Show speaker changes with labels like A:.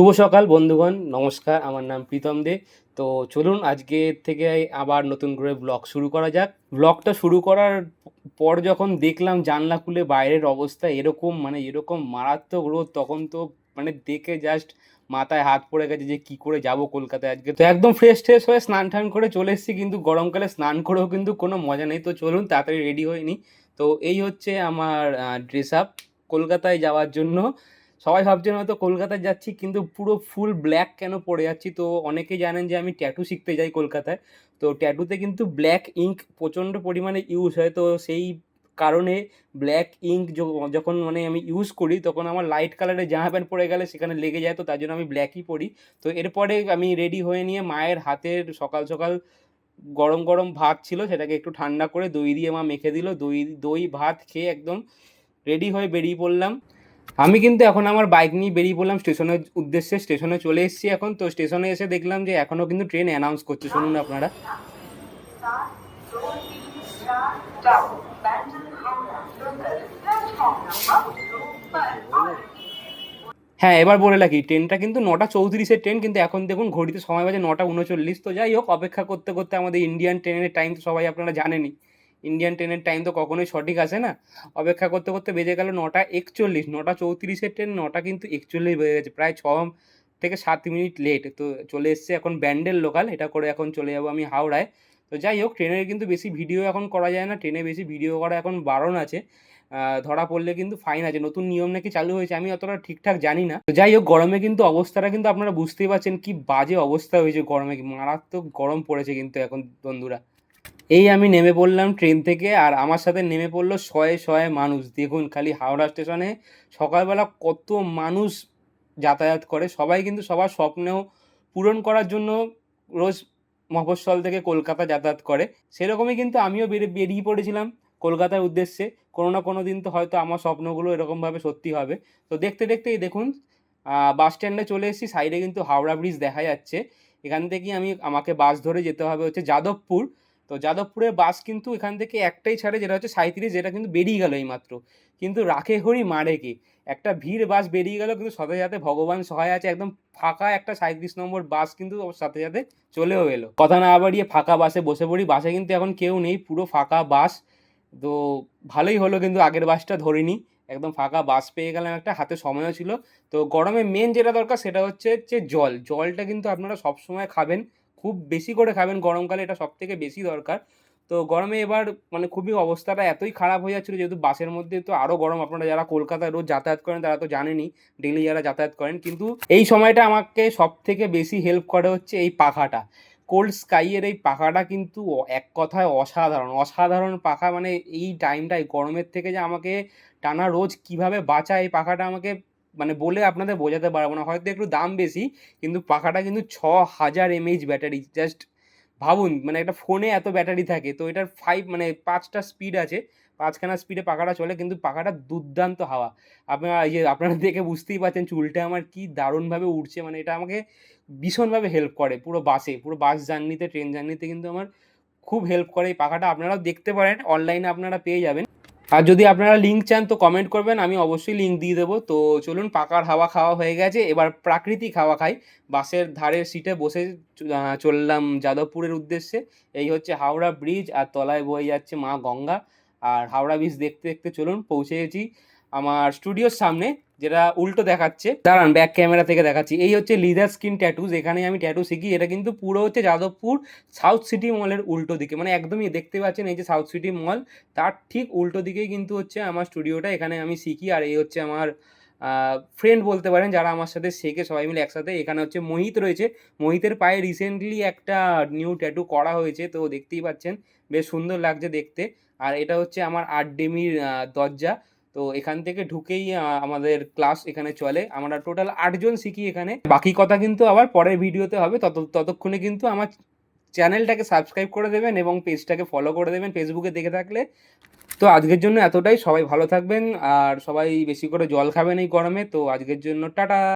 A: শুভ সকাল, বন্ধুগণ। নমস্কার, আমার নাম প্রীতম দে। তো চলুন, আজকে থেকে আবার নতুন করে ব্লগ শুরু করা যাক। ব্লগটা শুরু করার পর যখন দেখলাম জানলা খুলে বাইরের অবস্থা এরকম মানে এরকম মারাত্মক রোদ, তখন তো মানে দেখে জাস্ট মাথায় হাত পড়ে গেছে যে কি করে যাব কলকাতায় আজকে। তো একদম ফ্রেশ ট্রেশ হয়ে স্নান টান করে চলে এসেছি, কিন্তু গরমকালে স্নান করেও কিন্তু কোনো মজা নেই। তো চলুন, তাড়াতাড়ি রেডি হয়ে নিই তো এই হচ্ছে আমার ড্রেস আপ কলকাতায় যাওয়ার জন্য সবাই ভাবছেন হয়তো কলকাতায় যাচ্ছি, কিন্তু পুরো ফুল ব্ল্যাক কেন পরে যাচ্ছি? তো অনেকে জানেন যে আমি ট্যাটু শিখতে যাই কলকাতায়। তো ট্যাটুতে কিন্তু ব্ল্যাক ইঙ্ক প্রচণ্ড পরিমাণে ইউজ হয়। তো সেই কারণে ব্ল্যাক ইঙ্ক যখন মানে আমি ইউজ করি, তখন আমার লাইট কালারের জামা প্যান্ট পরে গেলে সেখানে লেগে যায়। তো তার জন্য আমি ব্ল্যাকই পরি তো এরপরে আমি রেডি হয়ে নিয়ে মায়ের হাতের সকাল সকাল গরম গরম ভাত ছিল, সেটাকে একটু ঠান্ডা করে দই দিয়ে মা মেখে দিল। দই দই, ভাত খেয়ে একদম রেডি হয়ে বেরিয়ে পড়লাম। আমি কিন্তু এখন আমার বাইক নিয়ে বেরিয়ে পড়লাম স্টেশনের উদ্দেশ্যে স্টেশনে চলে এসেছি এখন। তো স্টেশনে এসে দেখলাম যে এখনও কিন্তু ট্রেন অ্যানাউন্স করছে। শুনুন আপনারা। হ্যাঁ এবার বলে রাখি ট্রেনটা কিন্তু নটা চৌত্রিশের ট্রেন কিন্তু এখন দেখুন ঘড়িতে সময় বাজে নটা উনচল্লিশ। তো যাই হোক, অপেক্ষা করতে করতে আমাদের ইন্ডিয়ান ট্রেনের টাইম তো সবাই আপনারা জানেনই। ইন্ডিয়ান ট্রেনের টাইম তো কখনোই সঠিক আসে না। অপেক্ষা করতে করতে বেজে গেল নটা একচল্লিশ, নটা চৌত্রিশের ট্রেন নটা কিন্তু একচল্লিশ বেজে গেছে, প্রায় ছ থেকে সাত মিনিট লেট তো চলে এসছে এখন ব্যান্ডেল লোকাল এটা করে এখন চলে যাব আমি হাওড়ায়। তো যাই হোক ট্রেনের কিন্তু বেশি ভিডিও এখন করা যায় না ট্রেনে বেশি ভিডিও করা এখন বারণ আছে। ধরা পড়লে কিন্তু ফাইন আছে, নতুন নিয়ম নাকি চালু হয়েছে, আমি অতটা ঠিকঠাক জানি না। তো যাই হোক, গরমে কিন্তু অবস্থাটা কিন্তু আপনারা বুঝতেই পারছেন কি বাজে অবস্থা হয়েছে গরমে, মারাত্মক গরম পড়েছে কিন্তু এখন বন্ধুরা। এই আমি নেমে পড়লাম ট্রেন থেকে, আর আমার সাথে নেমে পড়ল শয়ে শয়ে মানুষ। দেখুন খালি হাওড়া স্টেশনে সকালবেলা কত মানুষ যাতায়াত করে। সবাই কিন্তু সবার স্বপ্নেও পূরণ করার জন্য রোজ মফস্বল থেকে কলকাতা যাতায়াত করে। সেরকমই কিন্তু আমিও বেরিয়ে পড়েছিলাম কলকাতার উদ্দেশ্যে। কোনো না কোনো দিন তো হয়তো আমার স্বপ্নগুলো এরকমভাবে সত্যি হবে। তো দেখতে দেখতেই দেখুন বাস স্ট্যান্ডে চলে এসেছি। সাইডে কিন্তু হাওড়া ব্রিজ দেখা যাচ্ছে। এখান থেকেই আমি আমাকে বাস ধরে যেতে হবে হচ্ছে যাদবপুর। তো যাদবপুরের বাস কিন্তু এখান থেকে একটাই ছাড়ে, যেটা হচ্ছে সাঁত্রিশ যেটা কিন্তু বেরিয়ে গেল এই মাত্র কিন্তু রাখে হরি মারে কি? একটা ভিড় বাস বেরিয়ে গেল, কিন্তু সাথে সাথে ভগবান সহায় আছে, একদম ফাঁকা একটা সাঁত্রিশ নম্বর বাস কিন্তু সাথে সাথে চলেও এলো। কথা না বাড়িয়ে ফাঁকা বাসে বসে পড়ি, বাসে কিন্তু এখন কেউ নেই, পুরো ফাঁকা বাস। তো ভালোই হলো কিন্তু আগের বাসটা ধরিনি, একদম ফাঁকা বাস পেয়ে গেলাম একটা, হাতে সময়ও ছিল। তো গরমে মেন যেটা দরকার সেটা হচ্ছে হচ্ছে জল। জলটা কিন্তু আপনারা সবসময় খাবেন খুব বেশি করে খাবেন। গরমকালে এটা সব থেকে বেশি দরকার। তো গরমে এবার মানে খুবই অবস্থাটা এতই খারাপ হয়ে যাচ্ছিল, যেহেতু বাসের মধ্যে তো আরও গরম। আপনারা যারা কলকাতায় রোজ যাতায়াত করেন, তারা তো জানেনই ডেলি যারা যাতায়াত করেন। কিন্তু এই সময়টা আমাকে সব থেকে বেশি হেল্প করে হচ্ছে এই পাখাটা। কোল্ড স্কাইয়ের এই পাখাটা কিন্তু এক কথায় অসাধারণ। অসাধারণ পাখা মানে এই টাইমটাই গরমের থেকে যে আমাকে টানা রোজ কীভাবে বাঁচায় এই পাখাটা আমাকে মানে বলে আপনাদের বোঝাতে পারব না, হয়তো একটু দাম বেশি, কিন্তু পাখাটা কিন্তু ছ হাজার এমএইচ ব্যাটারি জাস্ট ভাবুন মানে একটা ফোনে এত ব্যাটারি থাকে, তো এটার ফাইভ মানে পাঁচটা স্পিড আছে, পাঁচখানা স্পিডে পাখাটা চলে, কিন্তু পাখাটা দুর্দান্ত হাওয়া। আপনারা এই যে, আপনারা দেখে বুঝতেই পারছেন চুলটা আমার কি দারুণভাবে উঠছে মানে এটা আমাকে ভীষণভাবে হেল্প করে পুরো বাসে, পুরো বাস জার্নিতে ট্রেন জার্নিতে কিন্তু আমার খুব হেল্প করে এই পাখাটা, আপনারাও দেখতে পারেন অনলাইনে আপনারা পেয়ে যাবেন। আর যদি আপনারা লিঙ্ক চান, তো কমেন্ট করবেন, আমি অবশ্যই লিঙ্ক দিয়ে দেবো। তো চলুন, পাকার হাওয়া খাওয়া হয়ে গেছে। এবার প্রাকৃতিক হাওয়া খাই। বাসের ধারের সিটে বসে চললাম যাদবপুরের উদ্দেশ্যে। এই হচ্ছে হাওড়া ব্রিজ আর তলায় বয়ে যাচ্ছে মা গঙ্গা। আর হাওড়া ব্রিজ দেখতে দেখতে চলুন, পৌঁছে গেছি আমার স্টুডিওর সামনে। যেটা উল্টো দেখাচ্ছে। দাঁড়ান ব্যাক ক্যামেরা থেকে দেখাচ্ছি। এই হচ্ছে লিদার স্কিন ট্যাটুজ এখানে আমি ট্যাটু শিখি। এটা কিন্তু পুরো হচ্ছে যাদবপুর সাউথ সিটি মলের উল্টো দিকে। মানে একদমই দেখতে পাচ্ছেন এই যে সাউথ সিটি মল তার ঠিক উল্টো দিকেই কিন্তু হচ্ছে আমার স্টুডিওটা এখানে আমি শিখি। আর এই হচ্ছে আমার ফ্রেন্ড বলতে পারেন যারা আমার সাথে শেখে সবাই মিলে একসাথে। এখানে হচ্ছে মোহিত রয়েছে। মোহিতের পায়ে রিসেন্টলি একটা নিউ ট্যাটু করা হয়েছে। তো দেখতেই পাচ্ছেন। বেশ সুন্দর লাগছে দেখতে। আর এটা হচ্ছে আমার আট ডেমির দরজা। তো এখান থেকে ঢুকেই আমাদের ক্লাস এখানে চলে। আমরা টোটাল আটজন শিখি এখানে। বাকি কথা কিন্তু আবার পরের ভিডিওতে হবে। তত, ততক্ষণে কিন্তু আমার চ্যানেলটাকে সাবস্ক্রাইব করে দেবেন এবং পেজটাকে ফলো করে দেবেন ফেসবুকে দেখে থাকলে। তো আজকের জন্য এতটাই। সবাই ভালো থাকবেন। আর সবাই বেশি করে জল খাবেন এই গরমে। তো আজকের জন্য টাটা।